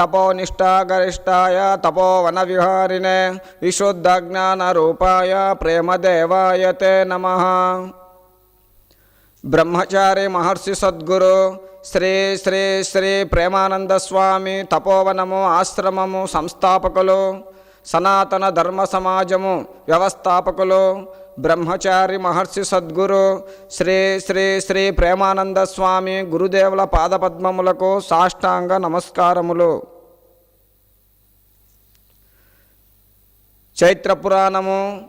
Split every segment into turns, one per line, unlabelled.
తపోనిష్టాగరిష్టాయ తపోవన విహారిణే విశుద్ధ జ్ఞాన రూపాయ ప్రేమదేవాయ తే నమ. బ్రహ్మచారి మహర్షి సద్గురు శ్రీ శ్రీ శ్రీ ప్రేమానంద స్వామి తపోవనము ఆశ్రమము సంస్థాపకులు సనాతన ధర్మ సమాజము వ్యవస్థాపకులు బ్రహ్మచారి మహర్షి సద్గురు శ్రీ శ్రీ శ్రీ ప్రేమానంద స్వామి గురుదేవుల పాదపద్మములకు సాష్టాంగ నమస్కారములు. చైత్ర పురాణము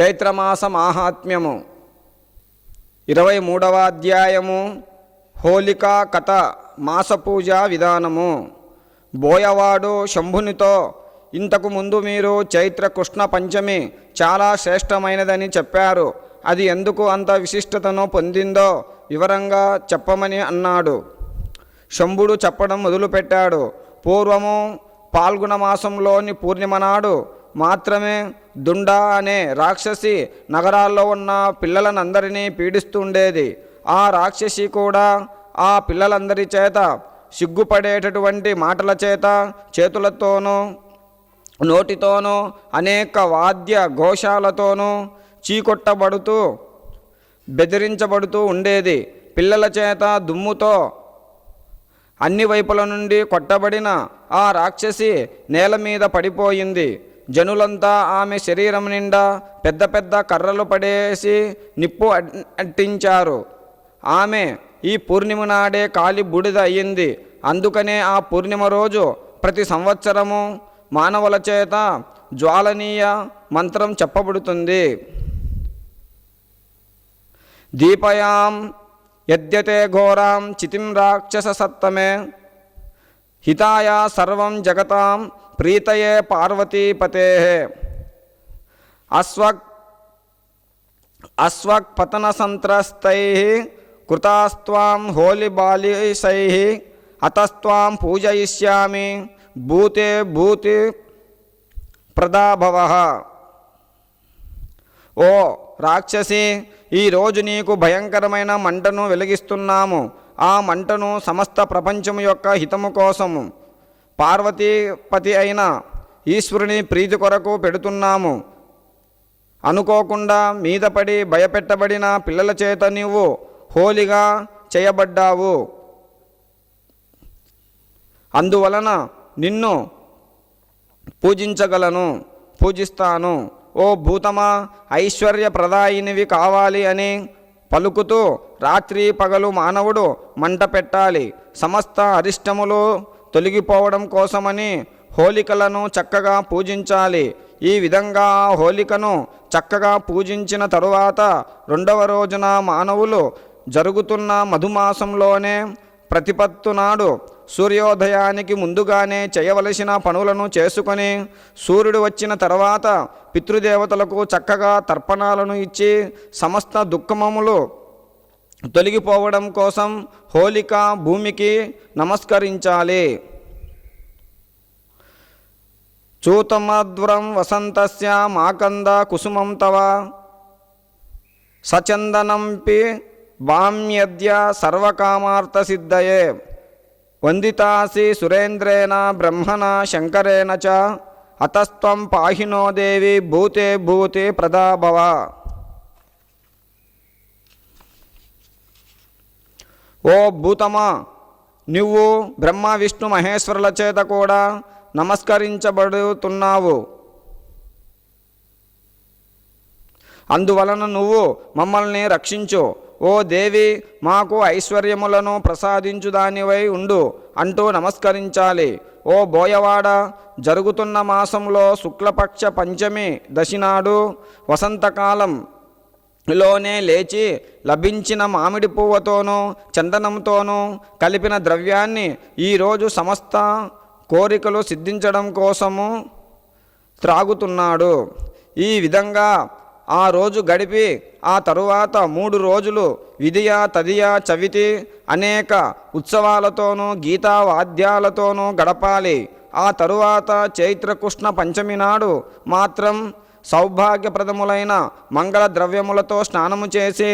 చైత్రమాస మాహాత్మ్యము. ఇరవై మూడవ అధ్యాయము హోలికా కథ మాసపూజ విధానము. బోయవాడు శంభునితో ఇంతకు ముందు మీరు చైత్ర కృష్ణ పంచమి చాలా శ్రేష్టమైనదని చెప్పారు. అది ఎందుకు అంత విశిష్టతను పొందిందో వివరంగా చెప్పమని అన్నాడు. శంభుడు చెప్పడం మొదలుపెట్టాడు. పూర్వము పాల్గొన మాసంలోని పూర్ణిమ నాడు మాత్రమే దుండా అనే రాక్షసి నగరాల్లో ఉన్న పిల్లలనందరినీ పీడిస్తుండేది. ఆ రాక్షసి కూడా ఆ పిల్లలందరి చేత సిగ్గుపడేటటువంటి మాటల చేత చేతులతోనూ నోటితోనూ అనేక వాద్య ఘోషాలతోనూ చీకొట్టబడుతూ బెదిరించబడుతూ ఉండేది. పిల్లల చేత దుమ్ముతో అన్ని వైపుల నుండి కొట్టబడిన ఆ రాక్షసి నేల మీద పడిపోయింది. జనులంతా ఆమె శరీరం నిండా పెద్ద పెద్ద కర్రలు పడేసి నిప్పు అట్- అంటించారు ఆమె ఈ పూర్ణిమ నాడే కాలి బూడిద అయ్యింది. అందుకనే ఆ పూర్ణిమ రోజు ప్రతి సంవత్సరము మానవుల చేత జ్వాలనీయ మంత్రం చెప్పబడుతుంది. దీపయాం యద్యతే ఘోరాం చితిం రాక్షస సత్తమే హితాయ సర్వం జగతాం ప్రీతయే పార్వతీపతే. అస్వక్ అస్వక్ పతన సంత్రస్తై కృతాస్త్వాం హోలి బాలిసై అతస్త్వాం పూజయిష్యామి. భూతే భూతి ప్రదాభవ. ఓ రాక్షసి ఈరోజు నీకు భయంకరమైన మంటను వెలిగిస్తున్నాము. ఆ మంటను సమస్త ప్రపంచము యొక్క హితము కోసము. పార్వతీపతి అయిన ఈశ్వరుని ప్రీతి కొరకు పెడుతున్నాము. అనుకోకుండా మీదపడి భయపెట్టబడిన పిల్లల చేత నీవు హోలిగా చేయబడ్డావు. అందువలన నిన్ను పూజించగలను పూజిస్తాను. ఓ భూతమా ఐశ్వర్య ప్రదాయినివి కావాలి అని పలుకుతూ రాత్రి పగలు మానవుడు మంట పెట్టాలి. సమస్త అరిష్టములు తొలగిపోవడం కోసమని హోలికలను చక్కగా పూజించాలి. ఈ విధంగా ఆ హోలికను చక్కగా పూజించిన తరువాత రెండవ రోజున మానవులు జరుగుతున్న మధుమాసంలోనే ప్రతిపత్తు నాడు సూర్యోదయానికి ముందుగానే చేయవలసిన పనులను చేసుకొని సూర్యుడు వచ్చిన తర్వాత పితృదేవతలకు చక్కగా తర్పణాలను ఇచ్చి సమస్త దుఃఖమములు తొలగిపోవడం కోసం హోలిక భూమికి నమస్కరించాలి. చూతమధ్వరం వసంతస్య మాకంద కుసుమం తవ సచందనంపి వామ్యద్య సర్వకామార్థసిద్ధయే వందితాసి సురేంద్రేణ బ్రహ్మణ శంకరేణ చ అతస్త్వం పాహినో దేవి భూతే భూతే ప్రదాభవ ఓ భూతమా నువ్వు బ్రహ్మ విష్ణు మహేశ్వరుల చేత కూడా నమస్కరించబడుతున్నావు అందువలన నువ్వు మమ్మల్ని రక్షించు. ఓ దేవి మాకు ఐశ్వర్యములను ప్రసాదించు దానివై ఉండు అంటూ నమస్కరించాలి. ఓ బోయవాడ జరుగుతున్న మాసంలో శుక్లపక్ష పంచమి దశినాడు వసంతకాలం లోనే లేచి లభించిన మామిడి పువ్వుతోనూ చందనంతోనూ కలిపిన ద్రవ్యాన్ని ఈరోజు సమస్త కోరికలు సిద్ధించడం కోసము త్రాగుతున్నాడు. ఈ విధంగా ఆ రోజు గడిపి ఆ తరువాత మూడు రోజులు విధియ తదియ చవితి అనేక ఉత్సవాలతోనూ గీతా వాద్యాలతోనూ గడపాలి. ఆ తరువాత చైత్రకృష్ణ పంచమి నాడు మాత్రం సౌభాగ్యప్రదములైన మంగళ ద్రవ్యములతో స్నానము చేసి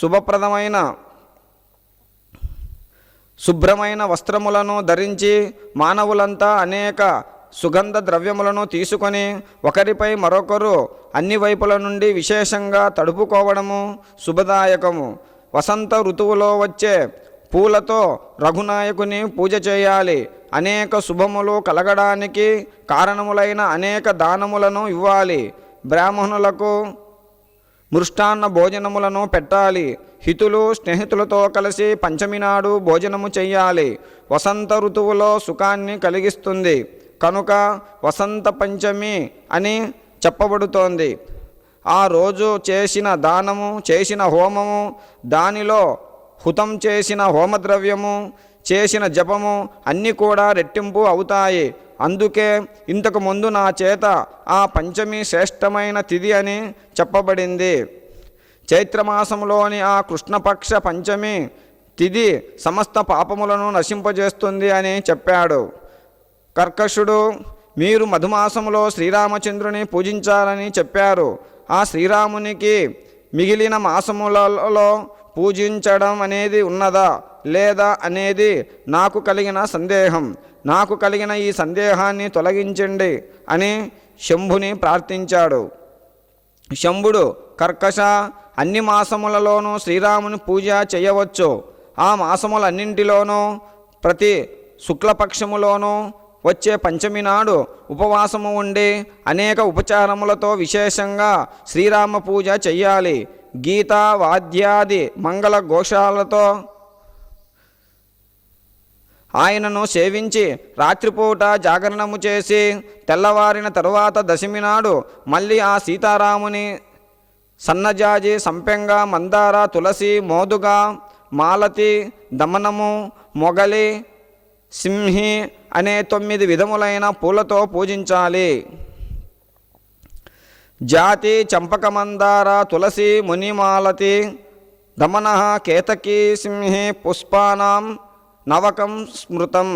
శుభప్రదమైన శుభ్రమైన వస్త్రములను ధరించి మానవులంతా అనేక సుగంధ ద్రవ్యములను తీసుకొని ఒకరిపై మరొకరు అన్ని వైపుల నుండి విశేషంగా తడుపుకోవడము శుభదాయకము. వసంత ఋతువులో వచ్చే పూలతో రఘునాయకుని పూజ చేయాలి. అనేక శుభములు కలగడానికి కారణములైన అనేక దానములను ఇవ్వాలి. బ్రాహ్మణులకు మృష్టాన్న భోజనములను పెట్టాలి. హితులు స్నేహితులతో కలిసి పంచమి నాడు భోజనము చెయ్యాలి. వసంత ఋతువులో సుఖాన్ని కలిగిస్తుంది. కనుక వసంత పంచమి అని చెప్పబడుతోంది. ఆ రోజు చేసిన దానము చేసిన హోమము దానిలో హుతం చేసిన హోమద్రవ్యము చేసిన జపము అన్నీ కూడా రెట్టింపు అవుతాయి. అందుకే ఇంతకు ముందు నా చేత ఆ పంచమి శ్రేష్టమైన తిథి అని చెప్పబడింది. చైత్రమాసంలోని ఆ కృష్ణపక్ష పంచమి తిథి సమస్త పాపములను నశింపజేస్తుంది అని చెప్పాడు. కర్కశుడు మీరు మధుమాసములో శ్రీరామచంద్రుని పూజించాలని చెప్పారు. ఆ శ్రీరామునికి మిగిలిన మాసములలో పూజించడం అనేది ఉన్నదా లేదా అనేది నాకు కలిగిన సందేహం. నాకు కలిగిన ఈ సందేహాన్ని తొలగించండి అని శంభుని ప్రార్థించాడు. శంభుడు కర్కశ అన్ని మాసములలోనూ శ్రీరాముని పూజ చేయవచ్చు. ఆ మాసములన్నింటిలోనూ ప్రతి శుక్లపక్షములోనూ వచ్చే పంచమి నాడు ఉపవాసము ఉండి అనేక ఉపచారములతో విశేషంగా శ్రీరామ పూజ చెయ్యాలి. గీత వాద్యాది మంగళ ఘోషాలతో ఆయనను సేవించి రాత్రిపూట జాగరణము చేసి తెల్లవారిన తరువాత దశమి నాడు మళ్ళీ ఆ సీతారాముని సన్నజాజి సంపెంగ మందార తులసి మోదుగ మాలతి దమనము మొగలి సింహి అనే తొమ్మిది విధములైన పూలతో పూజించాలి. జాతి చంపకమందార తులసి మునిమాలతి దమన కేతకీ సింహి పుష్పానాం నవకం స్మృతం.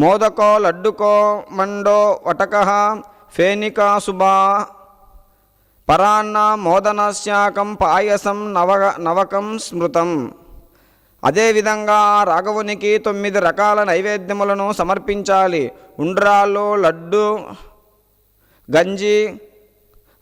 మోదకో లడ్డుకో మండో వటక ఫేనికాశుభా పరాన్న మోదనశాకం పాయసం నవ నవకం స్మృతం. అదేవిధంగా ఆ రాఘవునికి తొమ్మిది రకాల నైవేద్యములను సమర్పించాలి. ఉండ్రాళ్ళు లడ్డు గంజి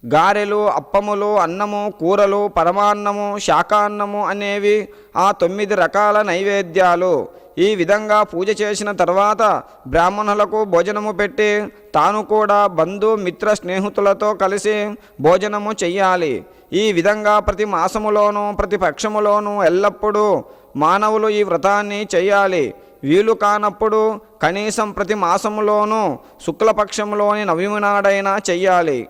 గారెలు అప్పములు అన్నము కూరలు పరమాన్నము శాకాన్నము అనేవి ఆ తొమ్మిది రకాల నైవేద్యాలు. ఈ విధంగా పూజ చేసిన తర్వాత బ్రాహ్మణులకు భోజనము పెట్టి తాను కూడా బంధు మిత్ర స్నేహితులతో కలిసి భోజనము చెయ్యాలి. ఈ విధంగా ప్రతి మాసములోనూ ప్రతి పక్షములోనూ ఎల్లప్పుడూ మానవులు ఈ వ్రతాన్ని చెయ్యాలి వీలు కానప్పుడు కనీసం ప్రతి మాసములోనూ శుక్లపక్షంలోని నవమి నాడైనా చెయ్యాలి.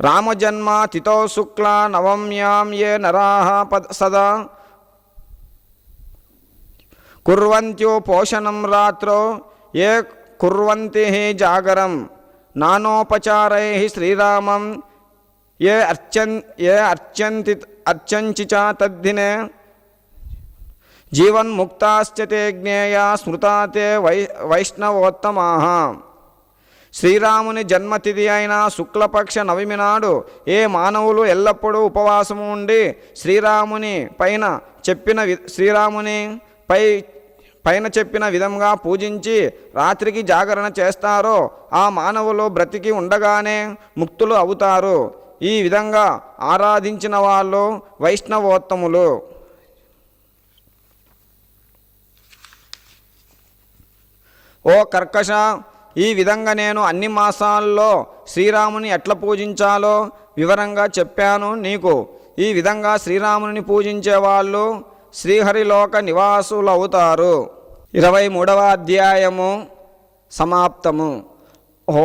రామజన్మ తిథో శుక్ల నవమ్యాం ఏ నరాహ పద సదా. కుర్వంత్యో పోషణం రాత్రో ఏ కుర్వంతి జాగరం. నానోపచారై శ్రీరామం. ఏ अर्चन ఏ अर्चन्ति अर्चञ्चि च తద్దినే. జీవన్ముక్తాశ్చ తే జ్ఞేయ స్మృతా తే వై వైష్ణవోత్తమా శ్రీరాముని జన్మతిథి అయిన శుక్లపక్ష నవమి నాడు ఏ మానవులు ఎల్లప్పుడూ ఉపవాసము ఉండి శ్రీరాముని పైన చెప్పిన వి శ్రీరాముని పై పైన చెప్పిన విధంగా పూజించి రాత్రికి జాగరణ చేస్తారో ఆ మానవులు బ్రతికి ఉండగానే ముక్తులు అవుతారు. ఈ విధంగా ఆరాధించిన వాళ్ళు వైష్ణవోత్తములు. ఓ కర్కశ ఈ విధంగా నేను అన్ని మాసాల్లో శ్రీరాముని ఎట్లా పూజించాలో వివరంగా చెప్పాను నీకు. ఈ విధంగా శ్రీరాముని పూజించే వాళ్ళు శ్రీహరిలోక నివాసులు అవుతారు ఇరవై మూడవ అధ్యాయము సమాప్తము. ఓ